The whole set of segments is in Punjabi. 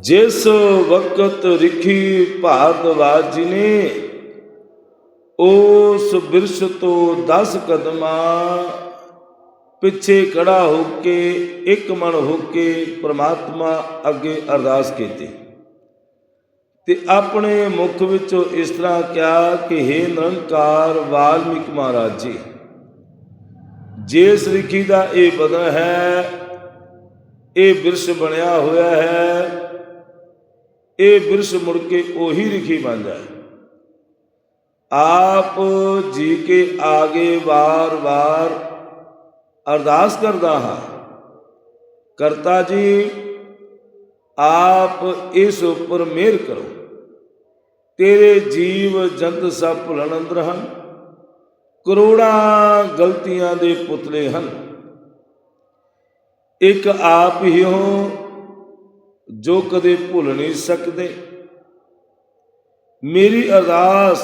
ਜਿਸ ਵਕਤ ਰਿਖੀ ਭਾਰਦਵਾਜ ਜੀ ਨੇ ਉਸ ਬਿਰਸ਼ ਤੋਂ 10 ਕਦਮਾਂ ਪਿੱਛੇ ਖੜਾ ਹੋ ਕੇ, ਇੱਕ ਮਨ ਹੋ ਕੇ ਪ੍ਰਮਾਤਮਾ ਅੱਗੇ ਅਰਦਾਸ ਕੀਤੀ। ਤੇ ਆਪਣੇ ਮੁਖ ਵਿੱਚੋਂ ਇਸ ਤਰ੍ਹਾਂ ਕਿਹਾ ਕਿ हे ਨਿਰੰਕਾਰ ਵਾਲਮੀਕ ਮਹਾਰਾਜ ਜੀ, ਜਿਸ ਰਿਖੀ ਦਾ ਇਹ ਬਦਨ ਹੈ, ਇਹ ਬਿਰਸ਼ ਬਣਿਆ ਹੋਇਆ ਹੈ ਇਹ ਬਿਰਸ਼ ਮੁੜ ਕੇ ਉਹੀ ਰਿਖੀ ਬਣ ਜਾਏ ਆਪ ਜੀ ਕੇ ਆਗੇ ਵਾਰ-ਵਾਰ ਅਰਦਾਸ ਕਰਦਾ ਹਾਂ। ਕਰਤਾ ਜੀ, ਆਪ ਇਸ ਉੱਪਰ ਮਿਹਰ ਕਰੋ। ਤੇਰੇ ਜੀਵ ਜੰਤ ਸਭ ਭੁਲਣ ਅੰਦਰ ਹਨ। ਕਰੋੜਾਂ ਗਲਤੀਆਂ ਦੇ ਪੁਤਲੇ ਹਨ। ਇੱਕ ਆਪ ਹੀ ਹੋ ਜੋ ਕਦੇ ਭੁੱਲ ਨਹੀਂ ਸਕਦੇ मेरी अरदास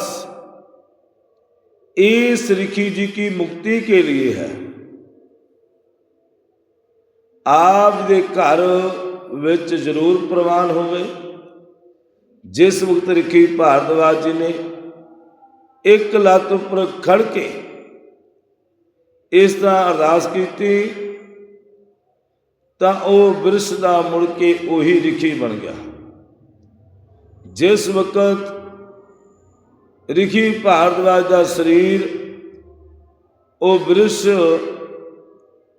इस ऋषि जी की मुक्ति के लिए है ਆਪ ਦੇ ਘਰ ਵਿੱਚ ਜ਼ਰੂਰ ਪ੍ਰਵਾਨ ਹੋਵੇ ਜਿਸ ਵਕਤ ਰਖੀ ਭਾਰਦਵਾਜ ਜੀ ਨੇ ਇੱਕ ਲੱਤ ਉੱਪਰ ਖੜ ਕੇ ਇਸ ਤਰ੍ਹਾਂ ਅਰਦਾਸ ਕੀਤੀ ਤਾਂ ਉਹ ਬਿਰਸ਼ ਦਾ ਮੁੜ ਕੇ ਉਹੀ ਰਿਖੀ ਬਣ ਗਿਆ। ਜਿਸ ਵਕਤ ਰਿਖੀ ਭਾਰਦਵਾਜ ਦਾ ਸਰੀਰ, ਉਹ ਬਿਰਸ਼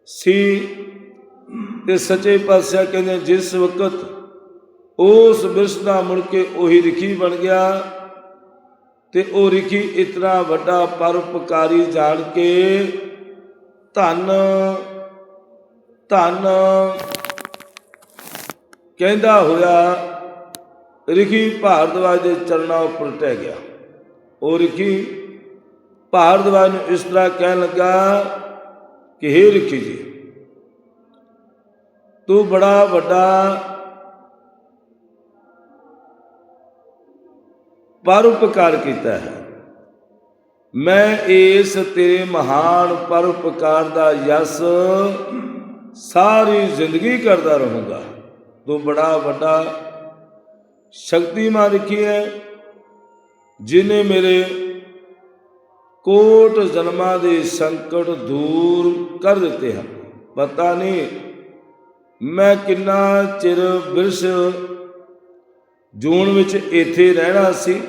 ਸੀ ਤੇ ਸੱਚੇ ਪਾਤਸ਼ਾਹ ਕਹਿੰਦੇ ਜਿਸ ਵਕਤ ਉਸ ਬਿਰਸ਼ ਦਾ ਮੁੜ ਕੇ ਉਹੀ ਰਿਖੀ ਬਣ ਗਿਆ ਤੇ ਉਹ ਰਿਖੀ ਇਤਨਾ ਵੱਡਾ ਪਰਉਪਕਾਰੀ ਜਾਣ ਕੇ ਧੰਨ ਧੰਨ। ਕਹਿੰਦਾ ਹੋਇਆ, ਰਿਖੀ ਭਾਰਦਵਾਜ ਦੇ ਚਰਨਾਂ ਉੱਪਰ ਟਹਿ ਗਿਆ। ਉਹ ਰਿਖੀ ਭਾਰਦਵਾਜ ਨੂੰ ਇਸ ਤਰ੍ਹਾਂ ਕਹਿਣ ਲੱਗਾ ਕਿ हे ਰਿਖੀ ਜੀ, ਤੂੰ ਬੜਾ ਵੱਡਾ ਪਰਉਪਕਾਰ ਕੀਤਾ ਹੈ। ਮੈਂ ਇਸ ਤੇਰੇ ਮਹਾਨ ਪਰਉਪਕਾਰ ਦਾ ਯਸ ਸਾਰੀ ਜ਼ਿੰਦਗੀ ਕਰਦਾ ਰਹੂੰਗਾ। ਤੂੰ ਬੜਾ ਵੱਡਾ ਸ਼ਕਤੀਮਾਨ ਰਖੀ ਹੈ, ਜਿਨੇ ਮੇਰੇ ਕੋਟ ਜਨਮਾਂ ਦੇ ਸੰਕਟ ਦੂਰ ਕਰ ਦਿੱਤੇ ਹਨ। ਪਤਾ ਨਹੀਂ ਮੈਂ ਕਿੰਨਾ ਚਿਰ ਬਿਰਸ਼ ਜੂਨ ਵਿੱਚ ਇੱਥੇ ਰਹਿਣਾ ਸੀ।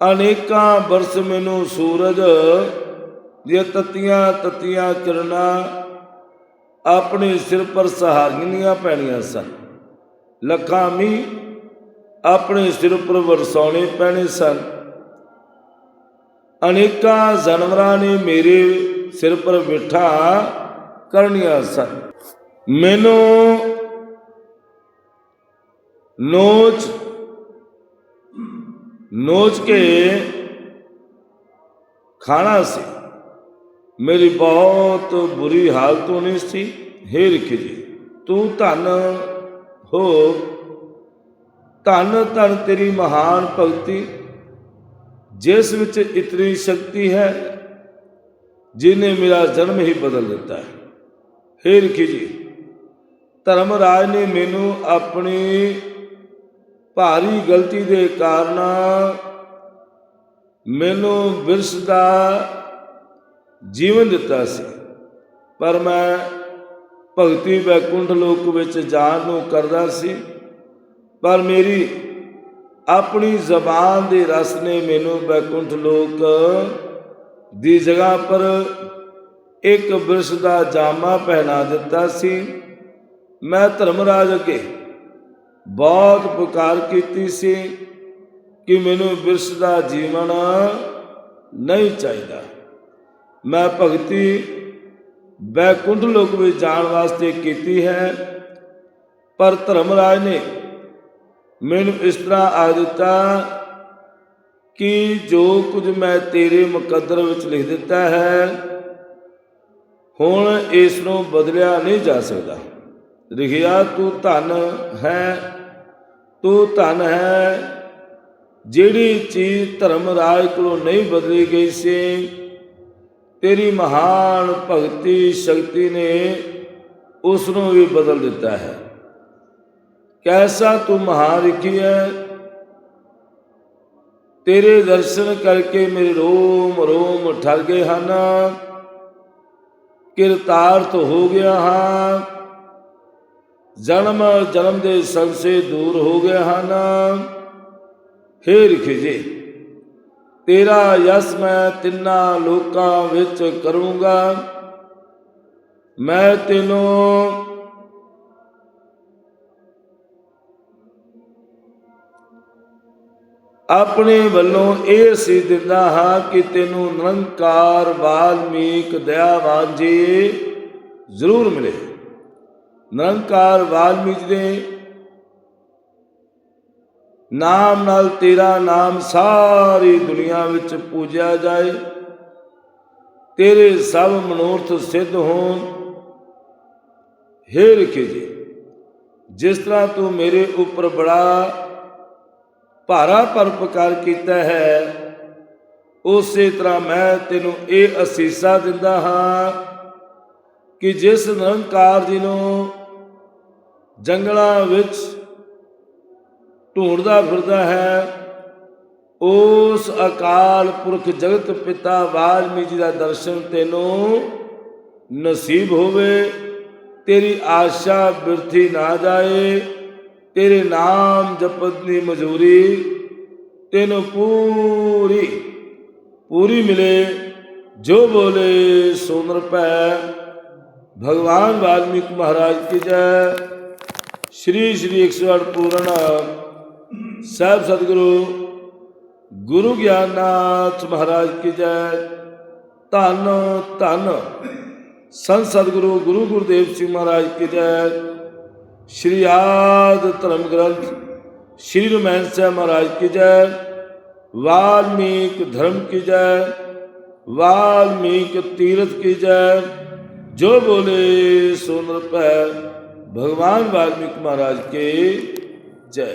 ਅਨੇਕਾਂ ਬਰਸ ਮੈਨੂੰ ਸੂਰਜ ਦੀਆਂ ਤਤੀਆਂ ਤਤੀਆਂ ਕਿਰਨਾਂ ਆਪਣੇ ਸਿਰ ਪਰ ਸਹਾਰਨੀਆਂ ਪੈਣੀਆਂ ਸਨ। ਲੱਖਾਂ ਮੀ ਆਪਣੇ ਸਿਰ ਉੱਪਰ ਵਰਸਾਉਣੇ ਪੈਣੇ ਸਨ। ਅਨੇਕਾਂ ਜਾਨਵਰਾਂ ਨੇ ਮੇਰੇ ਸਿਰ ਪਰ ਬਿਠਾ ਕਰਨੀਆਂ ਸਨ। ਮੈਨੂੰ ਨੋਚ ਨੋਚ ਕੇ ਖਾਣਾ ਸੀ। ਮੇਰੀ ਬਹੁਤ ਬੁਰੀ ਹਾਲਤ ਹੋਣੀ ਸੀ। ਹੇ ਰਖੀ ਜੀ, ਤੂੰ ਧਨ ਹੋ। ਧਨ ਧਨ ਤੇਰੀ ਮਹਾਨ ਭਗਤੀ, ਜਿਸ ਵਿੱਚ ਇਤਨੀ ਸ਼ਕਤੀ ਹੈ ਜਿਨੇ ਮੇਰਾ ਜਨਮ ਹੀ ਬਦਲ ਦਿੱਤਾ ਹੈ। ਹੇ ਰਖੀ ਜੀ ਧਰਮ ਰਾਜ ਨੇ ਮੈਨੂੰ ਆਪਣੀ ਭਾਰੀ ਗਲਤੀ ਦੇ ਕਾਰਨ, ਮੈਨੂੰ ਵਿਰਸ ਦਾ ਜੀਵਨ ਦਿੱਤਾ ਸੀ। ਪਰ ਮੈਂ ਭਗਤੀ ਵੈਕੁੰਠ ਲੋਕ ਵਿੱਚ ਜਾਣ ਨੂੰ ਕਰਦਾ ਸੀ। ਪਰ ਮੇਰੀ ਆਪਣੀ ਜ਼ਬਾਨ ਦੇ ਰਸ ਨੇ ਮੈਨੂੰ ਵੈਕੁੰਠ ਲੋਕ ਦੀ ਜਗ੍ਹਾ ਪਰ ਇੱਕ ਬਿਰਸ਼ ਦਾ ਜਾਮਾ ਪਹਿਨਾ ਦਿੱਤਾ ਸੀ। ਮੈਂ ਧਰਮਰਾਜ ਅੱਗੇ ਬਹੁਤ ਪੁਕਾਰ ਕੀਤੀ ਸੀ ਕਿ ਮੈਨੂੰ ਬਿਰਸ਼ ਦਾ ਜੀਵਨ ਨਹੀਂ ਚਾਹੀਦਾ। ਮੈਂ ਭਗਤੀ ਬੈਕੁੰਠ ਲੋਕ ਵਿੱਚ ਜਾਣ ਵਾਸਤੇ ਕੀਤੀ ਹੈ, ਪਰ ਧਰਮਰਾਜ ਨੇ ਮੈਨੂੰ ਇਸ ਤਰ੍ਹਾਂ ਆ ਦਿੱਤਾ ਕਿ ਜੋ ਕੁਝ ਮੈਂ ਤੇਰੇ ਮੁਕੱਦਰ ਵਿੱਚ ਲਿਖ ਦਿੱਤਾ ਹੈ, ਹੁਣ ਇਸ ਨੂੰ ਬਦਲਿਆ ਨਹੀਂ ਜਾ ਸਕਦਾ। ਲਿਖਿਆ, ਤੂੰ ਧਨ ਹੈ, ਤੂੰ ਧਨ ਹੈ, ਜਿਹੜੀ ਚੀਜ਼ ਧਰਮ ਰਾਜ ਕੋਲੋਂ ਨਹੀਂ ਬਦਲੀ ਗਈ ਸੀ ਤੇਰੀ ਮਹਾਨ ਭਗਤੀ ਸ਼ਕਤੀ ਨੇ ਉਸ ਨੂੰ ਵੀ ਬਦਲ ਦਿੱਤਾ ਹੈ। ਕੈਸਾ ਤੂੰ ਮਹਾਰਿਖੀ ਹੈ? ਤੇਰੇ ਦਰਸ਼ਨ ਕਰਕੇ ਮੇਰੇ ਰੋਮ ਰੋਮ ਠਰ ਗਏ ਹਨ। ਕਿਰਤਾਰਥ ਹੋ ਗਿਆ ਹਾਂ। ਜਨਮ ਜਨਮ ਦੇ ਸੰਸੇ ਦੂਰ ਹੋ ਗਏ ਹਨ। ਹੇ ਰਿਖੇ ਤੇਰਾ ਯਸ ਮੈਂ ਤਿੰਨਾਂ ਲੋਕਾਂ ਵਿੱਚ ਕਰੂੰਗਾ। ਮੈਂ ਤੈਨੂੰ ਆਪਣੇ ਵੱਲੋਂ ਇਹ ਸੀ ਦਿੰਦਾ ਹਾਂ ਕਿ ਤੈਨੂੰ ਨਿਰੰਕਾਰ ਵਾਲਮੀਕ ਦਇਆਵਾਨ ਜੀ ਜ਼ਰੂਰ ਮਿਲੇ। ਨਿਰੰਕਾਰ ਵਾਲਮੀਕ ਦੇ ਨਾਮ ਨਾਲ ਤੇਰਾ ਨਾਮ ਸਾਰੀ ਦੁਨੀਆ ਵਿੱਚ ਪੂਜਿਆ ਜਾਏ। ਤੇਰੇ ਸਭ ਮਨੋਰਥ ਸਿੱਧ ਹੋਣ। ਹੇ ਰਖੇ ਜੀ, ਜਿਸ ਤਰ੍ਹਾਂ ਤੂੰ ਮੇਰੇ ਉੱਪਰ ਬੜਾ ਭਾਰਾ ਪਰਪਕਾਰ ਕੀਤਾ ਹੈ, ਉਸੇ ਤਰ੍ਹਾਂ ਮੈਂ ਤੈਨੂੰ ਇਹ ਅਸੀਸਾ ਦਿੰਦਾ ਹਾਂ ਕਿ ਜਿਸ ਨਿਰੰਕਾਰ ਜੀ ਨੂੰ ਜੰਗਲਾਂ ਵਿੱਚ ਢੂੰਡਦਾ ਫਿਰਦਾ ਹੈ। ਉਸ ਅਕਾਲ ਪੁਰਖ ਜਗਤ ਪਿਤਾ ਵਾਲਮੀਕ ਜੀ ਦਾ ਦਰਸ਼ਨ ਤੈਨੂੰ ਨਸੀਬ ਹੋਵੇ। ਤੇਰੀ ਆਸ਼ਾ ਬਿਰਥੀ ਨਾ ਜਾਏ। ਤੇਰੇ ਨਾਮ ਜਪਤ ਦੀ ਮਜ਼ਦੂਰੀ ਤੈਨੂੰ ਪੂਰੀ ਪੂਰੀ ਮਿਲੇ। ਜੋ ਬੋਲੇ ਸੋਨਰ ਪੈ ਭਗਵਾਨ ਵਾਲਮੀਕ ਮਹਾਰਾਜ ਕੀ ਜੈ। ਸ਼੍ਰੀ ਸ਼੍ਰੀ 108 ਪੂਰਨ ਸਭ ਸਤਿਗੁਰੂ, ਗੁਰੂ ਗਿਆਨਨਾਥ ਮਹਾਰਾਜ ਕੀ ਜੈ। ਧੰਨ ਧੰਨ। ਸੰਤ ਸਤਿਗੁਰੂ, ਗੁਰੂ ਗੁਰਦੇਵ ਸਿੰਘ ਮਹਾਰਾਜ ਕੀ ਜੈ। ਸ਼੍ਰੀ ਆਦ ਧਰਮ ਗ੍ਰੰਥ, ਸ਼੍ਰੀ ਰਮਨ ਸਾਹਿਬ ਮਹਾਰਾਜ ਕੀ ਜੈ। ਵਾਲਮੀਕ ਧਰਮ ਕੀ ਜੈ, ਵਾਲਮੀਕ ਤੀਰਥ ਕੀ ਜੈ। ਜੋ ਬੋਲੇ ਸੋ ਨਿਰਭੈ ਭਗਵਾਨ ਵਾਲਮੀਕ ਮਹਾਰਾਜ ਕੇ ਜੈ।